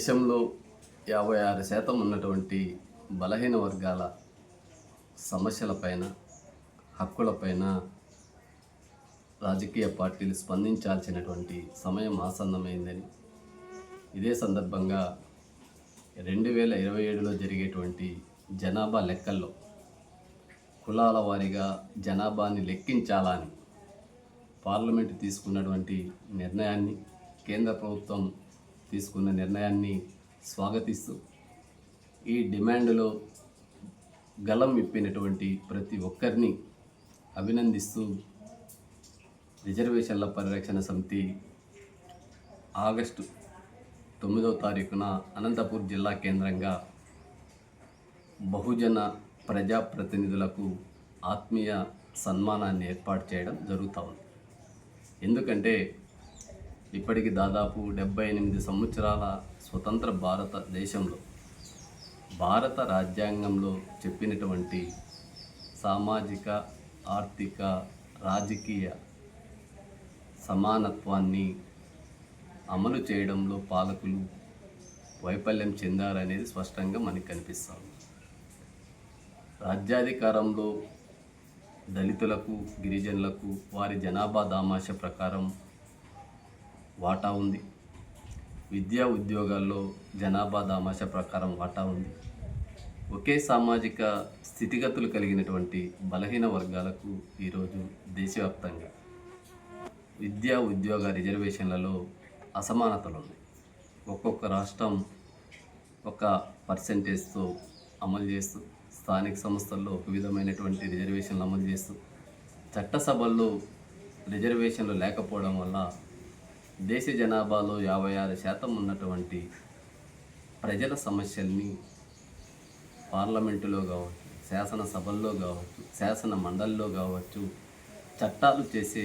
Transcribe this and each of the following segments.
దేశంలో యాభై ఆరు శాతం ఉన్నటువంటి బలహీన వర్గాల సమస్యలపైన హక్కులపైన రాజకీయ పార్టీలు స్పందించాల్సినటువంటి సమయం ఆసన్నమైందని. ఇదే సందర్భంగా రెండు వేల ఇరవై ఏడులో జరిగేటువంటి జనాభా లెక్కల్లో కులాల వారీగా జనాభాని లెక్కించాలా అని పార్లమెంటు తీసుకున్నటువంటి నిర్ణయాన్ని కేంద్ర ప్రభుత్వం తీసుకున్న నిర్ణయాన్ని స్వాగతిస్తూ ఈ డిమాండ్లో గలం విప్పినటువంటి ప్రతి ఒక్కరిని అభినందిస్తూ రిజర్వేషన్ల పరిరక్షణ సమితి ఆగస్టు తొమ్మిదవ తారీఖున అనంతపూర్ జిల్లా కేంద్రంగా బహుజన ప్రజాప్రతినిధులకు ఆత్మీయ సన్మానాన్ని ఏర్పాటు చేయడం జరుగుతూ ఉంది. ఎందుకంటే ఇప్పటికి దాదాపు డెబ్బై ఎనిమిది సంవత్సరాల స్వతంత్ర భారతదేశంలో భారత రాజ్యాంగంలో చెప్పినటువంటి సామాజిక ఆర్థిక రాజకీయ సమానత్వాన్ని అమలు చేయడంలో పాలకులు వైఫల్యం చెందారనేది స్పష్టంగా మనకు కనిపిస్తుంది. రాజ్యాధికారంలో దళితులకు గిరిజనులకు వారి జనాభా దామాష ప్రకారం వాటా ఉంది. విద్యా ఉద్యోగాల్లో జనాభా దామాష ప్రకారం వాటా ఉంది. ఒకే సామాజిక స్థితిగతులు కలిగినటువంటి బలహీన వర్గాలకు ఈరోజు దేశవ్యాప్తంగా విద్యా ఉద్యోగ రిజర్వేషన్లలో అసమానతలు ఉన్నాయి ఒక్కొక్క రాష్ట్రం ఒక పర్సంటేజ్తో అమలు చేస్తూ స్థానిక సంస్థల్లో ఒక విధమైనటువంటి రిజర్వేషన్లు అమలు చేస్తూ చట్టసభల్లో రిజర్వేషన్లు లేకపోవడం వల్ల దేశ జనాభాలో యాభై ఆరు శాతం ఉన్నటువంటి ప్రజల సమస్యల్ని పార్లమెంటులో కావచ్చు శాసనసభల్లో కావచ్చు శాసన మండలిలో కావచ్చు చట్టాలు చేసే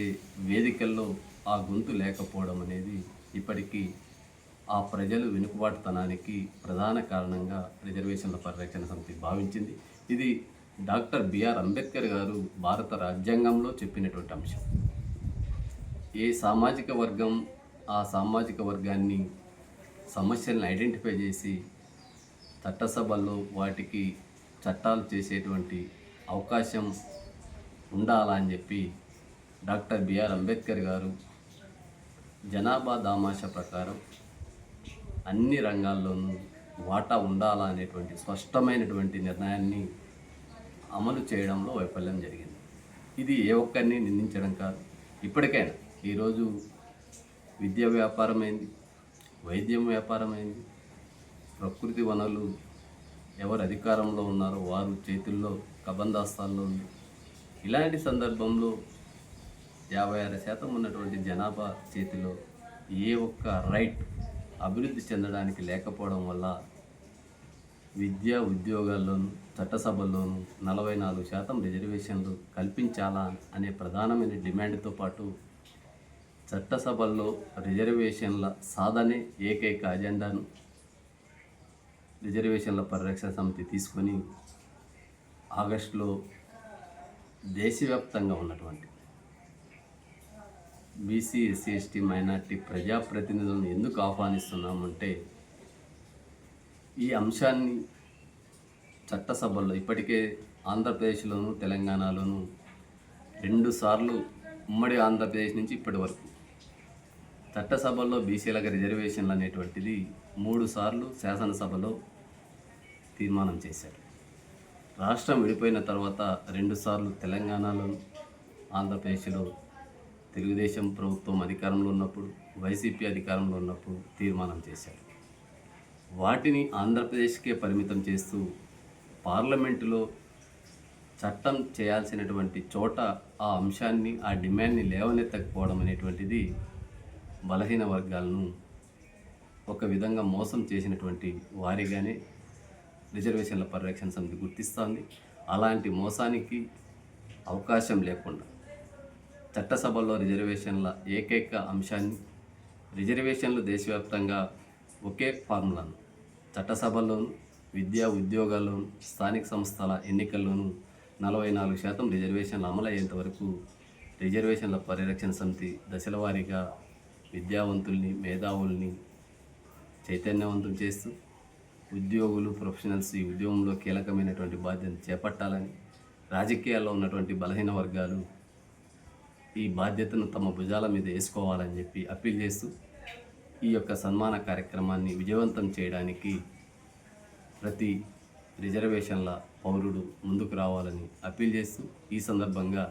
వేదికల్లో ఆ గొంతు లేకపోవడం అనేది ఇప్పటికీ ఆ ప్రజలు వెనుకబాటుతనానికి ప్రధాన కారణంగా రిజర్వేషన్ల పరిరక్షణ సమితి భావించింది. ఇది డాక్టర్ బిఆర్ అంబేద్కర్ గారు భారత రాజ్యాంగంలో చెప్పినటువంటి అంశం. ఏ సామాజిక వర్గం ఆ సామాజిక వర్గాన్ని సమస్యలను ఐడెంటిఫై చేసి చట్టసభల్లో వాటికి చట్టాలు చేసేటువంటి అవకాశం ఉండాలా అని చెప్పి డాక్టర్ బిఆర్ అంబేద్కర్ గారు జనాభా దామాష ప్రకారం అన్ని రంగాల్లోనూ వాటా ఉండాలా అనేటువంటి స్పష్టమైనటువంటి నిర్ణయాన్ని అమలు చేయడంలో వైఫల్యం జరిగింది. ఇది ఏ ఒక్కరిని నిందించడం కాదు. ఇప్పటికైనా ఈరోజు విద్య వ్యాపారమైంది వైద్యం వ్యాపారమైంది. ప్రకృతి వనరులు ఎవరు అధికారంలో ఉన్నారో వారు చేతుల్లో కబందాస్తాల్లో ఉంది. ఇలాంటి సందర్భంలో యాభై ఆరు శాతం ఉన్నటువంటి జనాభా చేతిలో ఏ ఒక్క రైట్ అభివృద్ధి చెందడానికి లేకపోవడం వల్ల విద్యా ఉద్యోగాల్లోనూ చట్టసభల్లోనూ నలభై నాలుగు శాతం రిజర్వేషన్లు కల్పించాలా అనే ప్రధానమైన డిమాండ్తో పాటు చట్టసభల్లో రిజర్వేషన్ల సాధనే ఏకైక అజెండాను రిజర్వేషన్ల పరిరక్షణ సమితి తీసుకొని ఆగస్టులో దేశవ్యాప్తంగా ఉన్నటువంటి బీసీ ఎస్సీ ఎస్టీ మైనార్టీ ప్రజాప్రతినిధులను ఎందుకు ఆహ్వానిస్తున్నామంటే ఈ అంశాన్ని చట్టసభల్లో ఇప్పటికే ఆంధ్రప్రదేశ్లోను తెలంగాణలోను రెండుసార్లు ఉమ్మడి ఆంధ్రప్రదేశ్ నుంచి ఇప్పటి వరకు చట్టసభల్లో బీసీలకు రిజర్వేషన్లు అనేటువంటిది మూడుసార్లు శాసనసభలో తీర్మానం చేశారు. రాష్ట్రం విడిపోయిన తర్వాత రెండుసార్లు తెలంగాణలో ఆంధ్రప్రదేశ్లో తెలుగుదేశం ప్రభుత్వం అధికారంలో ఉన్నప్పుడు వైసీపీ అధికారంలో ఉన్నప్పుడు తీర్మానం చేశారు. వాటిని ఆంధ్రప్రదేశ్కే పరిమితం చేస్తూ పార్లమెంటులో చట్టం చేయాల్సినటువంటి చోట ఆ అంశాన్ని ఆ డిమాండ్ని లేవనెత్తకపోవడం అనేటువంటిది బలహీన వర్గాలను ఒక విధంగా మోసం చేసినటువంటి వారిగానే రిజర్వేషన్ల పరిరక్షణ సమితి గుర్తిస్తోంది. అలాంటి మోసానికి అవకాశం లేకుండా చట్టసభల్లో రిజర్వేషన్ల ఏకైక అంశాన్ని రిజర్వేషన్లు దేశవ్యాప్తంగా ఒకే ఫార్ములాను చట్టసభల్లోనూ విద్యా ఉద్యోగాల్లోనూ స్థానిక సంస్థల ఎన్నికల్లోనూ నలభై నాలుగు శాతం రిజర్వేషన్లు అమలయ్యేంత వరకు రిజర్వేషన్ల పరిరక్షణ సమితి దశల వారీగా విద్యావంతుల్ని మేధావుల్ని చైతన్యవంతం చేస్తూ ఉద్యోగులు ప్రొఫెషనల్స్ ఈ ఉద్యోగంలో కీలకమైనటువంటి బాధ్యత చేపట్టాలని రాజకీయాల్లో ఉన్నటువంటి బలహీన వర్గాలు ఈ బాధ్యతను తమ భుజాల మీద వేసుకోవాలని చెప్పి అప్పీల్ చేస్తూ ఈ యొక్క సన్మాన కార్యక్రమాన్ని విజయవంతం చేయడానికి ప్రతి రిజర్వేషన్ల పౌరుడు ముందుకు రావాలని అప్పీల్ చేస్తూ ఈ సందర్భంగా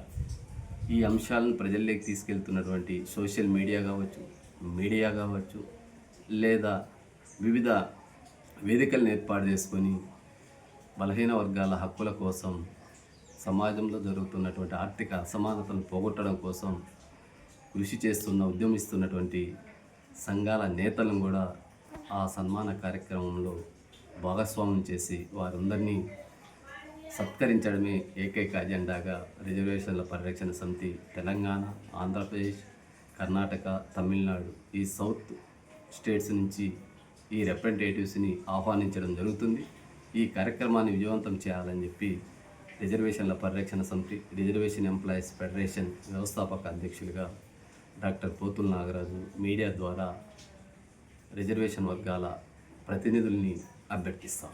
ఈ అంశాలను ప్రజల్లోకి తీసుకెళ్తున్నటువంటి సోషల్ మీడియా కావచ్చు మీడియా కావచ్చు లేదా వివిధ వేదికలను ఏర్పాటు చేసుకొని బలహీన వర్గాల హక్కుల కోసం సమాజంలో జరుగుతున్నటువంటి ఆర్థిక అసమానతను పోగొట్టడం కోసం కృషి చేస్తున్న ఉద్యమిస్తున్నటువంటి సంఘాల నేతలను కూడా ఆ సన్మాన కార్యక్రమంలో భాగస్వామ్యం చేసి వారందరినీ సత్కరించడమే ఏకైక అజెండాగా రిజర్వేషన్ల పరిరక్షణ సమితి తెలంగాణ ఆంధ్రప్రదేశ్ కర్ణాటక తమిళనాడు ఈ సౌత్ స్టేట్స్ నుంచి ఈ రిప్రజెంటేటివ్స్ని ఆహ్వానించడం జరుగుతుంది. ఈ కార్యక్రమాన్ని విజయవంతం చేయాలని చెప్పి రిజర్వేషన్ల పరిరక్షణ సమితి రిజర్వేషన్ ఎంప్లాయీస్ ఫెడరేషన్ వ్యవస్థాపక అధ్యక్షులుగా డాక్టర్ పోతుల నాగరాజు మీడియా ద్వారా రిజర్వేషన్ వర్గాల ప్రతినిధుల్ని అభ్యర్థిస్తాం.